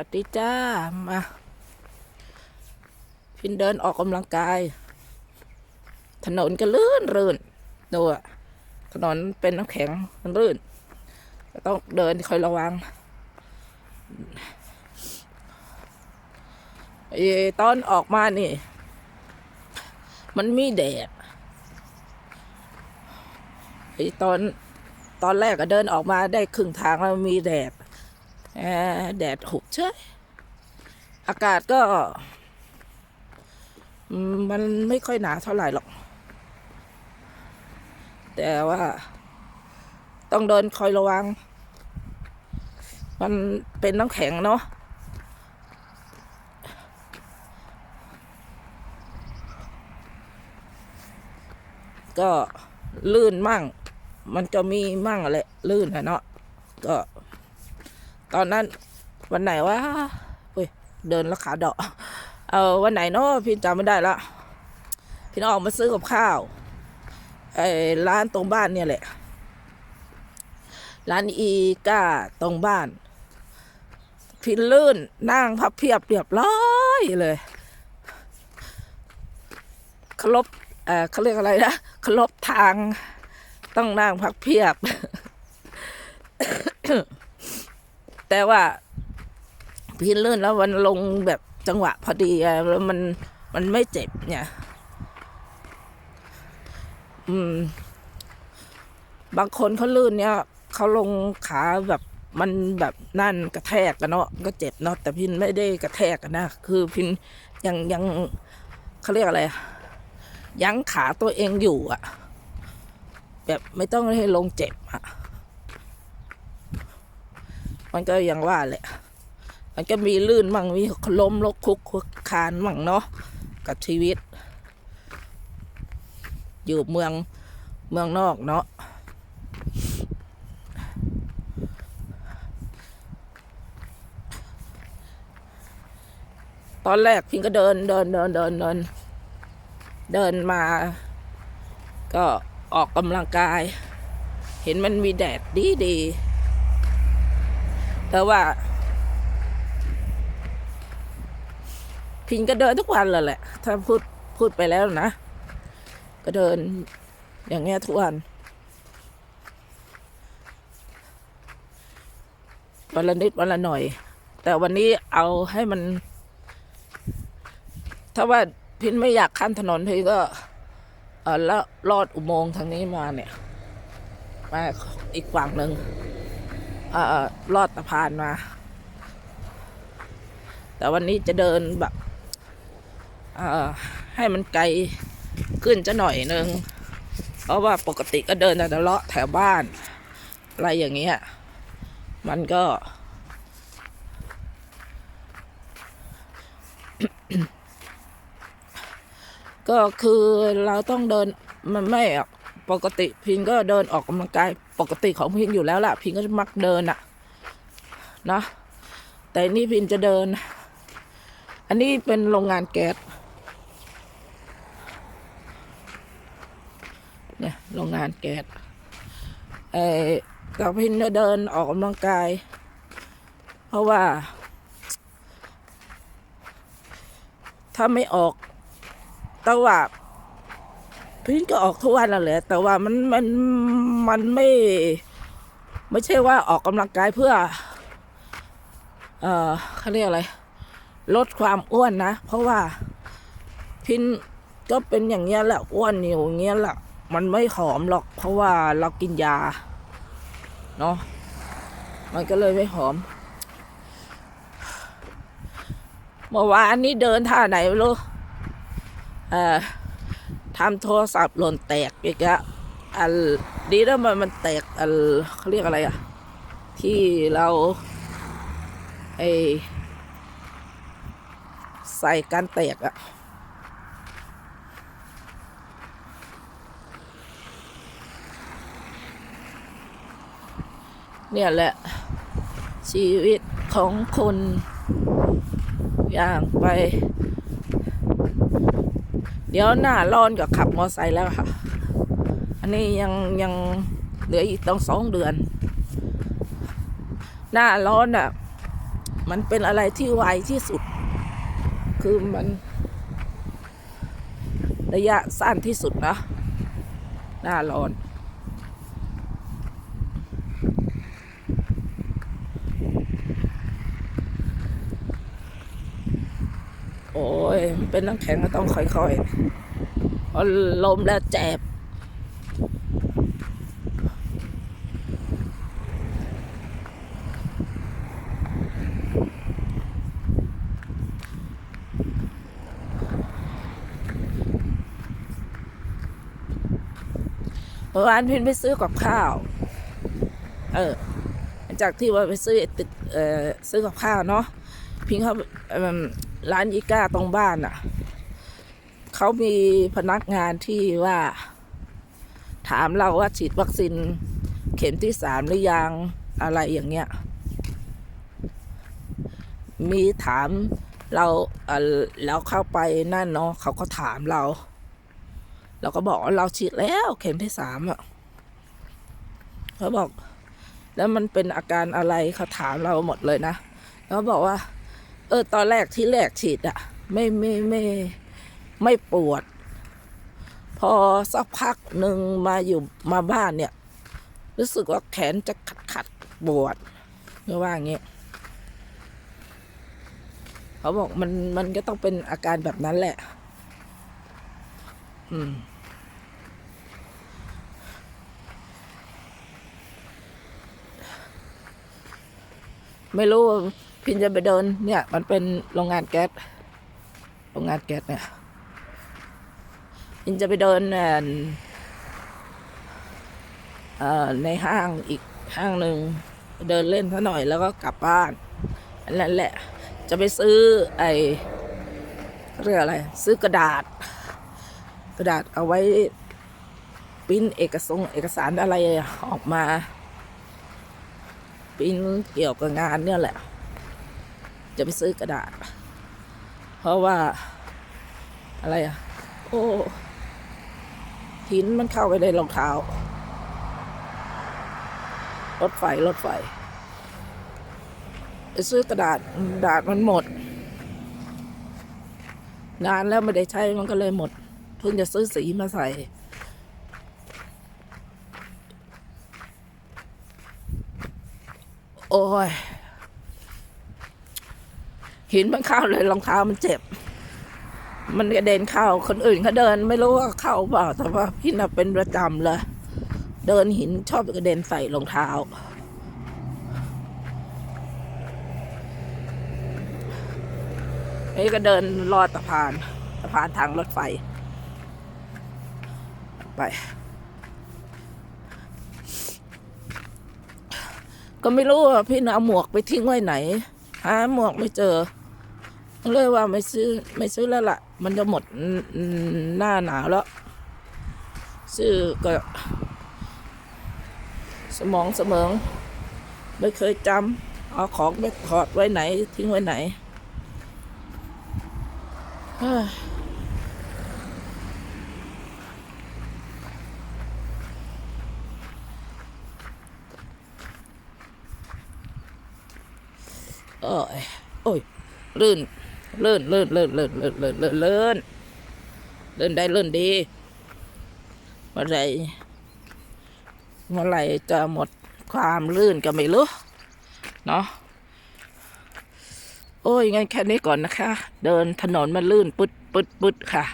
วัสดีจ้า มา พินเดินออกกำลังกาย ถนนก็ลื่นรื่นดูอะถนนเป็นน้ำแข็งมันลื่นต้องเดินคอยระวังไอ้ตอนออกมานี่ มันมีแดดไอ้ตอนตอนแรกก็เดินออกมาได้ครึ่งทางแล้วมีแดด แอร์แดดหุบเชยอากาศก็ มันไม่ค่อยหนาเท่าไหร่หรอก แต่ว่าต้องเดินคอยระวัง มันเป็นน้ำแข็งเนาะก็ลื่นมั่ง มันก็มีมั่งอะไรลื่นอะเนาะก็ ตอนนั้นวันไหนวะเฮ้ยเดินแล้วขาเดาะเออวันไหนเนาะพี่จำไม่ได้ละพี่น้องออกมาซื้อกับข้าวไอ้ร้านตรงบ้านเนี่ยแหละ ร้านอีก้าตรงบ้าน พี่ลื่นนั่งพับเพียบเรียบร้อยเลยเคารพเออเขาเรียกอะไรนะเคารพทางต้องนั่งพักเพียบ แต่ว่าพี่ลื่นแล้วมันลงแบบจังหวะพอดีแล้วมันมันไม่เจ็บเนี่ย อืม บางคนเขาลื่นเนี่ยเขาลงขาแบบมันแบบนั่นกระแทกกันเนาะก็เจ็บเนาะแต่พินไม่ได้กระแทกกันนะคือพินยังยังเขาเรียกอะไรยั้งขาตัวเองอยู่อะแบบไม่ต้องให้ลงเจ็บอะ มันก็ยังว่าแหละ มันก็มีลื่นมั่งมีล้มลกคุกคุกคานมั่งเนาะกับชีวิต อยู่เมืองเมืองนอกเนาะตอนแรกพิงก็เดินเดินเดินเดินเดินเดินมา ก็ออกกำลังกาย เห็นมันมีแดดดีดี แต่ว่า พิงก็เดินทุกวันเลยแหละ ถ้าพูดพูดไปแล้วนะ ก็เดินอย่างเงี้ยทุกวันวันละนิดวันละหน่อย แต่วันนี้เอาให้มัน ถ้าว่าพินไม่อยากข้ามถนนพี่ก็เออแล้วลอดอุโมงค์ทางนี้มาเนี่ย มาอีกฝั่งหนึ่ง เอ่อลอดสะพานมา แต่วันนี้จะเดินแบบเอ่อให้มันไกลขึ้นจะหน่อยนึง เพราะว่าปกติก็เดินแต่เลาะแถวบ้าน อะไรอย่างเงี้ย มันก็ ก็คือเราต้องเดินมันไม่ปกติพิงก็เดินออกกำลังกาย ปกติของพิงอยู่แล้วล่ะ พิงก็จะมักเดินอะเนาะแต่นี่พิงจะเดิน อันนี้เป็นโรงงานแก๊สเนี่ยโรงงานแก๊สไอ้กับพินจะเดินออกกำลังกาย เพราะว่า ถ้าไม่ออกต่ว่า พี่ก็ออกทุกวันนั่นแหละ แต่ว่ามันมันมันไม่ ไม่ใช่ว่าออกกำลังกายเพื่อ เอ่อเขาเรียกอะไร ลดความอ้วนนะ เพราะว่าพินก็เป็นอย่างเงี้ยแหละอ้วนอยู่อย่างเงี้ยแหละมันไม่หอมหรอก เพราะว่าเรากินยาเนาะมันก็เลยไม่หอมเมื่อวานนี้เดินท่าไหนไม่รู้เออ ทำโทรศัพท์หล่นแตกอีกแล้วอันดีแล้วมันมันแตกอันเขาเรียกอะไรอะที่เราไอใส่กันแตกอะเนี่ยแหละ ชีวิตของคนอย่างไป ดี๋ยวหน้าร้อนก็ขับมอไซค์แล้วค่ะ อันนี้ยังยังเหลืออีกต้องสองเดือน หน้าร้อนอะ มันเป็นอะไรที่ไวที่สุด คือมัน ระยะสั้นที่สุดนะ หน้าร้อน อ้ยเป็นน้ำแข็งก็ต้องค่อยๆเพราะลมแล้วเจ็บเมื่อวานพินไปซื้อกับข้าว เออ จากที่ว่าไปซื้อตึกเอ่อซื้อกับข้าวเนาะพิงเขา ร้านอีก้าตรงบ้านอะเขามีพนักงานที่ว่า ถามเราว่าฉีดวัคซีนเข็มที่สามหรือยังอะไรอย่างเงี้ย มีถามเราเออแล้วเข้าไปนั่นเนาะเขาก็ถามเรา เราก็บอกว่าเราฉีดแล้วเข็มที่สามอะเขาบอก แล้วมันเป็นอาการอะไรเขาถามเราหมดเลยนะแล้วบอกว่า เออ ตอนแรกที่แรกฉีดอะไม่ไม่ไม่ไม่ปวด พอสักพักหนึ่งมาอยู่มาบ้านเนี่ย รู้สึกว่าแขนจะขัดขัดปวดเมื่อว่าอย่างเงี้ยเขาบอกมันมันก็ต้องเป็นอาการแบบนั้นแหละ อืมไม่รู้ พินจะไปเดินเนี่ย มันเป็นโรงงานแก๊สโรงงานแก๊สเนี่ยพินจะไปเดินในห้างอีกห้างหนึ่งเดินเล่นซะหน่อยแล้วก็กลับบ้านอันนั้นแหละ จะไปซื้อไอเขาเรียกอะไร ซื้อกระดาษ กระดาษเอาไว้ปิ้นเอกสงเอกสารอะไรออกมา ปิ้นเกี่ยวกับงานเนี่ยแหละ จะไปซื้อกระดาษ เพราะว่า อะไรอะ โอ้หินมันเข้าไปในรองเท้า รถไฟ รถไฟ ไปซื้อกระดาษกระดาษมันหมด นานแล้วไม่ได้ใช้มันก็เลยหมด เพิ่งจะซื้อสีมาใส่โอ้ย หินมันเข้าเลยรองเท้ามันเจ็บ มันกระเด็นเข้าคนอื่นเขาเดินไม่รู้ว่าเข้าเปล่าแต่ว่าพี่น่ะเป็นประจำเลยเดินหินชอบกระเด็นใส่รองเท้านี่ก็เดินลอดสะพานสะพานทางรถไฟ ไป ก็ไม่รู้ว่าพี่น่ะเอาหมวกไปทิ้งไว้ไหน หาหมวกไม่เจอ เลยว่าไม่ซื้อไม่ซื้อแล้วล่ะ มันจะหมดหน้าหนาวแล้ว ซื้อก็ สมองเสมองไม่เคยจำเอาของไปถอดไว้ไหน ทิ้งไว้ไหนเฮ้ย อ้ยโอ้ยลื่นลื่นลื่นลื่นลื่นลื่นลื่นลื่นลื่นลื่นได้ลื่นดีเมื่อไรเมื่อไรจะหมดความลื่นก็ไม่รู้เนาะโอ้ยงั้นแค่นี้ก่อนนะคะ เดินถนนมันลื่นปึ๊ดปึ๊ดปึ๊ดค่ะ